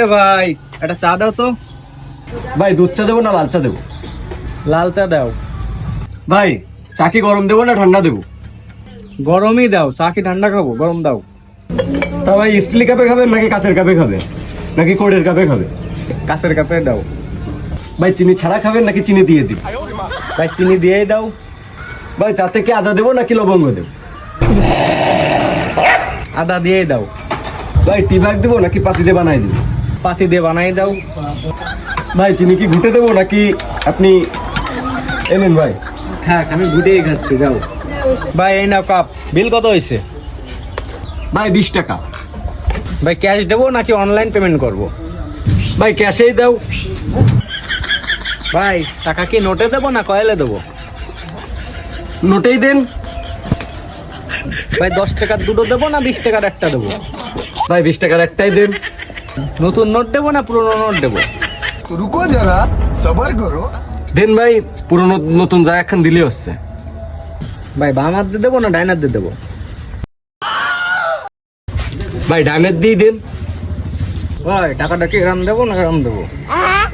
এ ভাই একটা চা দাও তো। ভাই দুধ চা দেবো না লাল চা দেবো? লাল চা দাও। ভাই চা কি গরম দেবো না ঠান্ডা দেবো? গরমই দাও চা কি ঠান্ডা খাব? গরম দাও। তা ভাই স্টিল কাপে খাবেন নাকি কাঁচের কাপে খাবে? নাকি কোডের কাপে খাবে? কাছের কাপে দাও। ভাই চিনি ছাড়া খাবেন নাকি চিনি দিয়ে দিব ভাই চিনি দিয়েই দাও। ভাই চাতে কি আদা দেবো নাকি লবঙ্গ দেবো? আদা দিয়েই দাও। ভাই টি ব্যাগ দেবো নাকি পাতিতে বানাই দেবো? পাতি দিয়ে বানাই দাও। ভাই চিনি কি ঘুটে দেবো নাকি আপনি এনেন ভাই? থাক আমি ঘুটেই খাচ্ছি দাও ভাই এই নাও কাপ বিল কত হয়েছে? ভাই বিশ টাকা। ভাই ক্যাশ দেবো নাকি অনলাইন পেমেন্ট করব? ভাই ক্যাশেই দাও। ভাই টাকা কি নোটে দেবো না কয়েলে দেবো? নোটেই দেন। ভাই দশ টাকার দুটো দেবো না বিশ টাকার একটা দেবো? ভাই বিশ টাকার একটাই দেন। নতুন নোট দেবো না পুরনো নোট দেবো? রুকো যারা সবার করো। দেন ভাই পুরনো নতুন যা এখন দিলে হচ্ছে। ভাই বাম হাত দেবো না ডাইন হাত দিয়ে দেবো? ভাই ডাইনের দিয়ে দিন। ভাই টাকাটা কি রাম দেবো না রাম দেবো? আহ!